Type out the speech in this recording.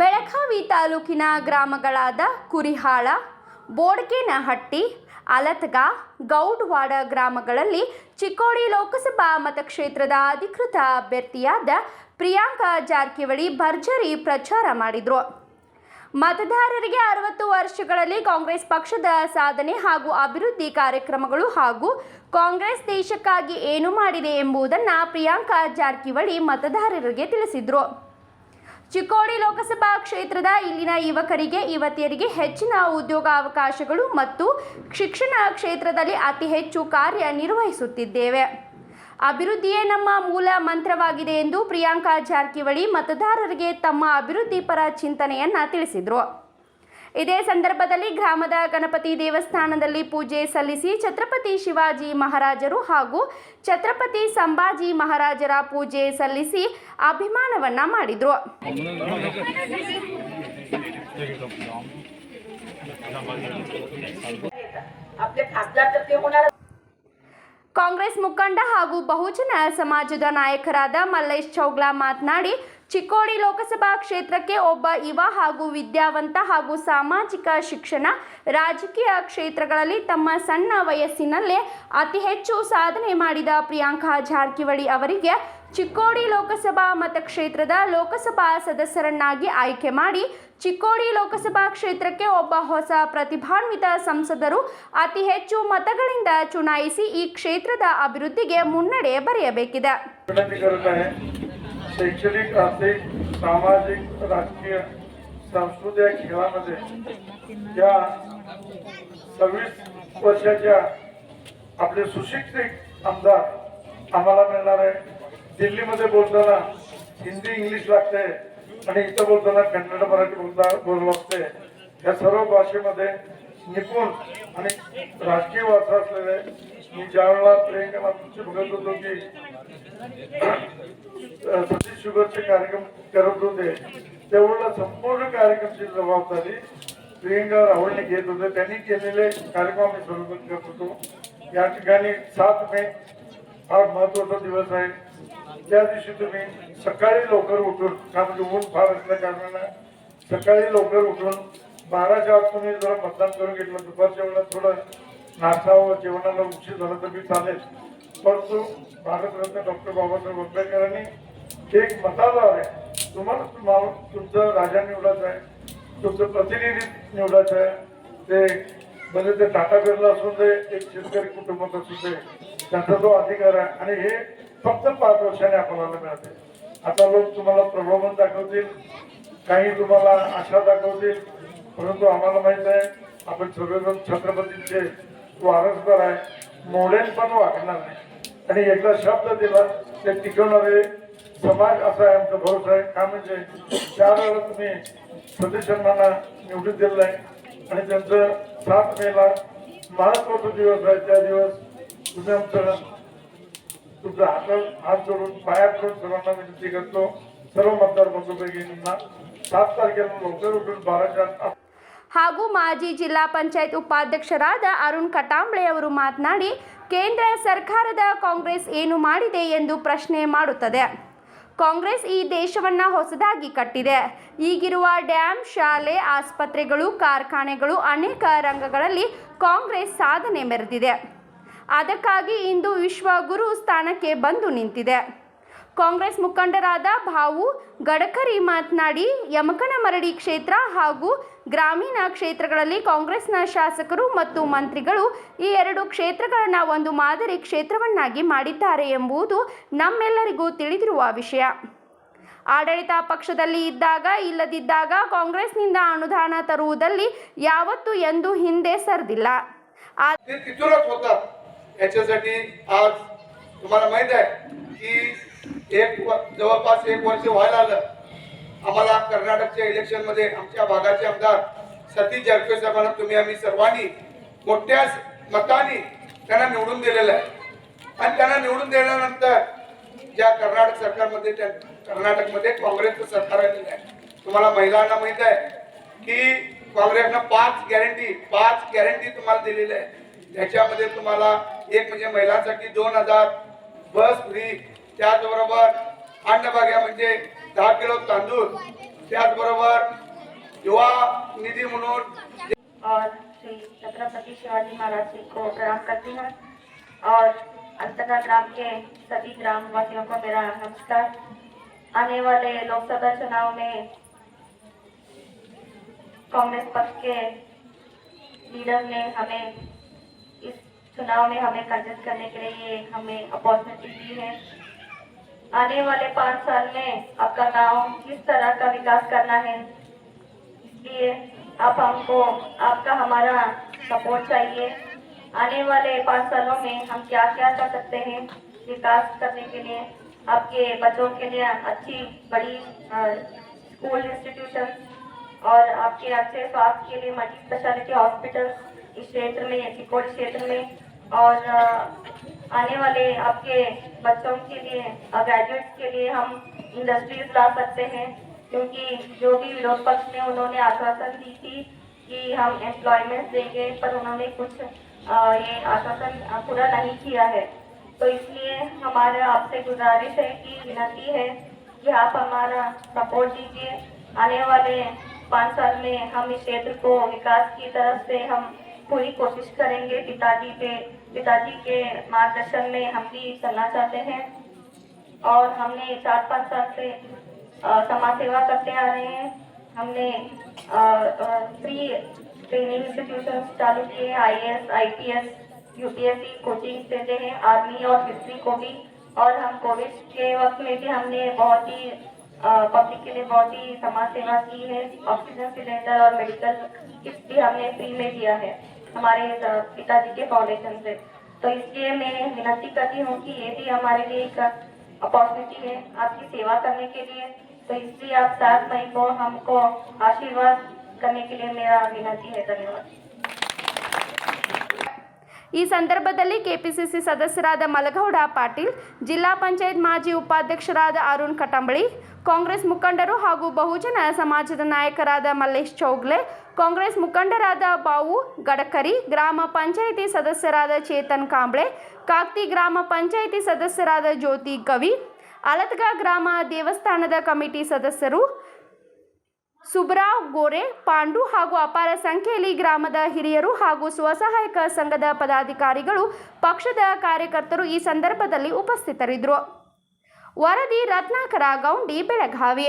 ಬೆಳಗಾವಿ ತಾಲೂಕಿನ ಗ್ರಾಮಗಳಾದ ಕುರಿಹಾಳ, ಬೋಡ್ಗೇನಹಟ್ಟಿ, ಅಲತ್ಗ, ಗೌಡ್ವಾಡ ಗ್ರಾಮಗಳಲ್ಲಿ ಚಿಕ್ಕೋಡಿ ಲೋಕಸಭಾ ಮತಕ್ಷೇತ್ರದ ಅಧಿಕೃತ ಅಭ್ಯರ್ಥಿಯಾದ ಪ್ರಿಯಾಂಕಾ ಜಾರಕಿಹೊಳಿ ಭರ್ಜರಿ ಪ್ರಚಾರ ಮಾಡಿದರು. ಮತದಾರರಿಗೆ ಅರವತ್ತು ವರ್ಷಗಳಲ್ಲಿ ಕಾಂಗ್ರೆಸ್ ಪಕ್ಷದ ಸಾಧನೆ ಹಾಗೂ ಅಭಿವೃದ್ಧಿ ಕಾರ್ಯಕ್ರಮಗಳು ಹಾಗೂ ಕಾಂಗ್ರೆಸ್ ದೇಶಕ್ಕಾಗಿ ಏನು ಮಾಡಿದೆ ಎಂಬುದನ್ನು ಪ್ರಿಯಾಂಕಾ ಜಾರಕಿಹೊಳಿ ಮತದಾರರಿಗೆ ತಿಳಿಸಿದರು. ಚಿಕ್ಕೋಡಿ ಲೋಕಸಭಾ ಕ್ಷೇತ್ರದ ಇಲ್ಲಿನ ಯುವಕರಿಗೆ, ಯುವತಿಯರಿಗೆ ಹೆಚ್ಚಿನ ಉದ್ಯೋಗಾವಕಾಶಗಳು ಮತ್ತು ಶಿಕ್ಷಣ ಕ್ಷೇತ್ರದಲ್ಲಿ ಅತಿ ಹೆಚ್ಚು ಕಾರ್ಯನಿರ್ವಹಿಸುತ್ತಿದ್ದೇವೆ ಅಭಿವೃದ್ಧಿಯೇ ನಮ್ಮ ಮೂಲ ಮಂತ್ರವಾಗಿದೆ ಎಂದು ಪ್ರಿಯಾಂಕಾ ಜಾರಕಿಹೊಳಿ ಮತದಾರರಿಗೆ ತಮ್ಮ ಅಭಿವೃದ್ಧಿ ಪರ ಚಿಂತನೆಯನ್ನ ತಿಳಿಸಿದರು. ಇದೇ ಸಂದರ್ಭದಲ್ಲಿ ಗ್ರಾಮದ ಗಣಪತಿ ದೇವಸ್ಥಾನದಲ್ಲಿ ಪೂಜೆ ಸಲ್ಲಿಸಿ ಛತ್ರಪತಿ ಶಿವಾಜಿ ಮಹಾರಾಜರು ಹಾಗೂ ಛತ್ರಪತಿ ಸಂಭಾಜಿ ಮಹಾರಾಜರ ಪೂಜೆ ಸಲ್ಲಿಸಿ ಅಭಿಮಾನವನ್ನ ಮಾಡಿದರು. ಕಾಂಗ್ರೆಸ್ ಮುಖಂಡ ಹಾಗೂ ಬಹುಜನ ಸಮಾಜದ ನಾಯಕರಾದ ಮಲ್ಲೇಶ್ ಚೌಗ್ಲಾ ಮಾತನಾಡಿ ಚಿಕ್ಕೋಡಿ ಲೋಕಸಭಾ ಕ್ಷೇತ್ರಕ್ಕೆ ಒಬ್ಬ ಯುವ ಹಾಗೂ ವಿದ್ಯಾವಂತ ಹಾಗೂ ಸಾಮಾಜಿಕ ಶಿಕ್ಷಣ ರಾಜಕೀಯ ಕ್ಷೇತ್ರಗಳಲ್ಲಿ ತಮ್ಮ ಸಣ್ಣ ವಯಸ್ಸಿನಲ್ಲೇ ಅತಿ ಹೆಚ್ಚು ಸಾಧನೆ ಮಾಡಿದ ಪ್ರಿಯಾಂಕಾ ಜಾರಕಿಹೊಳಿ ಅವರಿಗೆ ಚಿಕ್ಕೋಡಿ ಲೋಕಸಭಾ ಮತಕ್ಷೇತ್ರದ ಲೋಕಸಭಾ ಸದಸ್ಯರನ್ನಾಗಿ ಆಯ್ಕೆ ಮಾಡಿ ಚಿಕ್ಕೋಡಿ ಲೋಕಸಭಾ ಕ್ಷೇತ್ರಕ್ಕೆ ಒಬ್ಬ ಹೊಸ ಪ್ರತಿಭಾನ್ವಿತ ಸಂಸದರು ಅತಿ ಹೆಚ್ಚು ಮತಗಳಿಂದ ಚುನಾಯಿಸಿ ಈ ಕ್ಷೇತ್ರದ ಅಭಿವೃದ್ಧಿಗೆ ಮುನ್ನಡೆ ಬರೆಯಬೇಕಿದೆ. शैक्षणिक आर्थिक सामाजिक राजकीय सांस्कृतिक खेळामध्ये या सव्वीस वर्षाच्या आपले सुशिक्षित आमदार आम्हाला मिळणार आहे. दिल्लीमध्ये बोलताना हिंदी इंग्लिश लागते आणि इथं बोलताना कन्नड मराठी बोलता बोल लागते. या सर्व भाषेमध्ये निपुण आणि राजकीय वारसा असलेले मी ज्यावेळेला प्रियंका बघत होतो की सतीश शुगरचे कार्यक्रम करत होते त्यावेळेला संपूर्ण कार्यक्रमची जबाबदारी प्रियंका राहुलने घेत होते. त्यांनी केलेले कार्यक्रम आम्ही सर्वजण करत होतो. या ठिकाणी सात मे फार महत्त्वाचा दिवस आहे. त्या दिवशी तुम्ही सकाळी लवकर उठून कारण की ऊन फार असल्या कारणानं सकाळी लवकर उठून बाराच्या आत तुम्ही जरा मतदान करून घेतलं. दुपारच्या वेळेला थोडं नाश्ता व जेवणाला उशीर झाला तर मी चालेल. परंतु भारतरत्न डॉक्टर बाबासाहेब आंबेडकरांनी एक मताधार आहे. तुम्हाला तुम्हाला तुमचं राजा निवडायचं आहे तुमचं प्रतिनिधी निवडायचं आहे. ते म्हणजे ते टाटा बिर्ला असून दे एक शेतकरी कुटुंबात असू दे त्यांचा तो अधिकार आहे. आणि हे फक्त पाच वर्षाने आपल्याला मिळते आता लोक तुम्हाला प्रलोभन दाखवतील काही तुम्हाला आशा दाखवतील. परंतु आम्हाला माहीत आहे आपण सगळेजण छत्रपतींचे वारसदार आहे. मोडेल पण वागणार नाही. आणि एकदा शब्द दिला ते टिकवणारे समाज असा आहे आमचा भरोसा आहे. का म्हणजे चार वेळा तुम्ही सदस्यांना निवडून दिलेलं आहे आणि त्यांचं सात मेला महत्त्वाचा दिवस आहे. त्या दिवस तुम्ही आमचं तुमचा हात हात जोडून पाया करून सर्वांना विनंती करतो. सर्व मतदार बंधूपैकींना सात तारखेला लवकर उठून बाराच्या ಹಾಗೂ ಮಾಜಿ ಜಿಲ್ಲಾ ಪಂಚಾಯತ್ ಉಪಾಧ್ಯಕ್ಷರಾದ ಅರುಣ್ ಕಟಾಂಬ್ಳೆ ಅವರು ಮಾತನಾಡಿ, ಕೇಂದ್ರ ಸರ್ಕಾರದ ಕಾಂಗ್ರೆಸ್ ಏನು ಮಾಡಿದೆ ಎಂದು ಪ್ರಶ್ನೆ ಮಾಡುತ್ತದೆ. ಕಾಂಗ್ರೆಸ್ ಈ ದೇಶವನ್ನ ಹೊಸದಾಗಿ ಕಟ್ಟಿದೆ. ಈಗಿರುವ ಡ್ಯಾಮ್ ಶಾಲೆ, ಆಸ್ಪತ್ರೆಗಳು, ಕಾರ್ಖಾನೆಗಳು ಅನೇಕ ರಂಗಗಳಲ್ಲಿ ಕಾಂಗ್ರೆಸ್ ಸಾಧನೆ ಮೆರೆದಿದೆ. ಅದಕ್ಕಾಗಿ ಇಂದು ವಿಶ್ವಗುರು ಸ್ಥಾನಕ್ಕೆ ಬಂದು ನಿಂತಿದೆ. ಕಾಂಗ್ರೆಸ್ ಮುಖಂಡರಾದ ಭಾವು ಗಡಕರಿ ಮಾತನಾಡಿ ಯಮಕನಮರಡಿ ಕ್ಷೇತ್ರ ಹಾಗೂ ಗ್ರಾಮೀಣ ಕ್ಷೇತ್ರಗಳಲ್ಲಿ ಕಾಂಗ್ರೆಸ್ನ ಶಾಸಕರು ಮತ್ತು ಮಂತ್ರಿಗಳು ಈ ಎರಡು ಕ್ಷೇತ್ರಗಳನ್ನು ಒಂದು ಮಾದರಿ ಕ್ಷೇತ್ರವನ್ನಾಗಿ ಮಾಡಿದ್ದಾರೆ ಎಂಬುದು ನಮ್ಮೆಲ್ಲರಿಗೂ ತಿಳಿದಿರುವ ವಿಷಯ ಆಡಳಿತ ಪಕ್ಷದಲ್ಲಿ ಇದ್ದಾಗ ಇಲ್ಲದಿದ್ದಾಗ ಕಾಂಗ್ರೆಸ್ನಿಂದ ಅನುದಾನ ತರುವುದಲ್ಲಿ ಯಾವತ್ತೂ ಎಂದು ಹಿಂದೆ ಸರಿದಿಲ್ಲ ಆ ते तिथूनच होतात याच्यासाठी आज तुम्हाला माहित आहे की एक व- जवळपास एक वर्ष व्हायला आलं. आम्हाला कर्नाटकच्या इलेक्शनमध्ये आमच्या भागाचे आमदार सतीश जारकिहोली साहेबांना तुम्ही आम्ही सर्वांनी मोठ्या मताने त्यांना निवडून दिलेलं आहे. आणि त्यांना निवडून दिल्यानंतर ज्या कर्नाटक सरकारमध्ये त्या कर्नाटकमध्ये काँग्रेसचं सरकार आलेलं आहे. तुम्हाला महिलांना माहीत आहे की काँग्रेसनं पाच गॅरंटी पाच गॅरंटी तुम्हाला दिलेल्या आहे. त्याच्यामध्ये तुम्हाला एक म्हणजे महिलांसाठी दोन हजार बस फ्री किलो युवा और श्री छत्रपति शिवाजी महाराज जी को प्रणाम करती हूँ। और अंतरा ग्राम के सभी ग्राम वासियों को मेरा नमस्कार। आने वाले लोकसभा चुनाव में कांग्रेस पक्ष के लीडर ने हमें इस चुनाव में हमें कंटेस्ट करने के लिए हमें अपॉर्चुनिटी दी है। आने वाले पाँच साल में आपका गाँव किस तरह का विकास करना है? इसलिए आप हमको, आपका हमारा सपोर्ट चाहिए। आने वाले पाँच सालों में हम क्या क्या कर सकते हैं विकास करने के लिए? आपके बच्चों के लिए अच्छी, बड़ी स्कूल इंस्टीट्यूशन और आपके अच्छे स्वास्थ्य के लिए मल्टी स्पेशलिटी हॉस्पिटल इस क्षेत्र में चिकोड़ क्षेत्र में और आने वाले आपके बच्चों के लिए ग्रेजुएट्स के लिए हम इंडस्ट्रीज़ ला सकते हैं क्योंकि जो भी विरोध पक्ष ने उन्होंने आश्वासन दी थी कि हम एम्प्लॉयमेंट देंगे पर उन्होंने कुछ अ, ये आश्वासन पूरा नहीं किया है। तो इसलिए हमारा आपसे गुजारिश है कि विनती है कि आप हमारा सपोर्ट दीजिए। आने वाले पाँच साल में हम इस क्षेत्र को विकास की तरफ़ से हम पूरी कोशिश करेंगे पिताजी के पिताजी के मार्गदर्शन में हम भी चलना चाहते हैं और हमने चार पाँच साल से समाज सेवा करते आ रहे हैं। हमने फ्री ट्रेनिंग इंस्टीट्यूशन चालू किए हैं I S I P S UPSC coaching देते हैं आर्मी और हिस्ट्री को भी। और हम कोविड के वक्त में भी हमने बहुत ही पब्लिक के लिए बहुत ही समाज सेवा की है। ऑक्सीजन सिलेंडर और मेडिकल किट भी हमने फ्री में दिया है। हमारे अ, पिताजी के फाउंडेशन से तो इसलिए मैं विनती करती हूँ कि ये भी हमारे लिए एक अपॉर्चुनिटी है आपकी सेवा करने के लिए तो इसलिए आप सात मई को हमको आशीर्वाद करने के लिए मेरा विनती है धन्यवाद ಈ ಸಂದರ್ಭದಲ್ಲಿ ಕೆಪಿಸಿಸಿ ಸದಸ್ಯರಾದ ಮಲಗೌಡ ಪಾಟೀಲ್ ಜಿಲ್ಲಾ ಪಂಚಾಯತ್ ಮಾಜಿ ಉಪಾಧ್ಯಕ್ಷರಾದ ಅರುಣ್ ಕಟಂಬಳಿ ಕಾಂಗ್ರೆಸ್ ಮುಖಂಡರು ಹಾಗೂ ಬಹುಜನ ಸಮಾಜದ ನಾಯಕರಾದ ಮಲ್ಲೇಶ್ ಚೌಗ್ಲೆ ಕಾಂಗ್ರೆಸ್ ಮುಖಂಡರಾದ ಬಾವು ಗಡಕರಿ, ಗ್ರಾಮ ಪಂಚಾಯಿತಿ ಸದಸ್ಯರಾದ ಚೇತನ್ ಕಾಂಬ್ಳೆ, ಕಾಕ್ತಿ ಗ್ರಾಮ ಪಂಚಾಯಿತಿ ಸದಸ್ಯರಾದ ಜ್ಯೋತಿ ಕವಿ, ಅಲತ್ಗ ಗ್ರಾಮ ದೇವಸ್ಥಾನದ ಕಮಿಟಿ ಸದಸ್ಯರು ಸುಬ್ರಾವ್ ಗೋರೆ, ಪಾಂಡು ಹಾಗೂ ಅಪಾರ ಸಂಖ್ಯೆಯಲ್ಲಿ ಗ್ರಾಮದ ಹಿರಿಯರು ಹಾಗೂ ಸ್ವಸಹಾಯಕ ಸಂಘದ ಪದಾಧಿಕಾರಿಗಳು, ಪಕ್ಷದ ಕಾರ್ಯಕರ್ತರು ಈ ಸಂದರ್ಭದಲ್ಲಿ ಉಪಸ್ಥಿತರಿದ್ದರು. ವರದಿ ರತ್ನಾಕರ ಗೌಂಡಿ, ಬೆಳಗಾವಿ.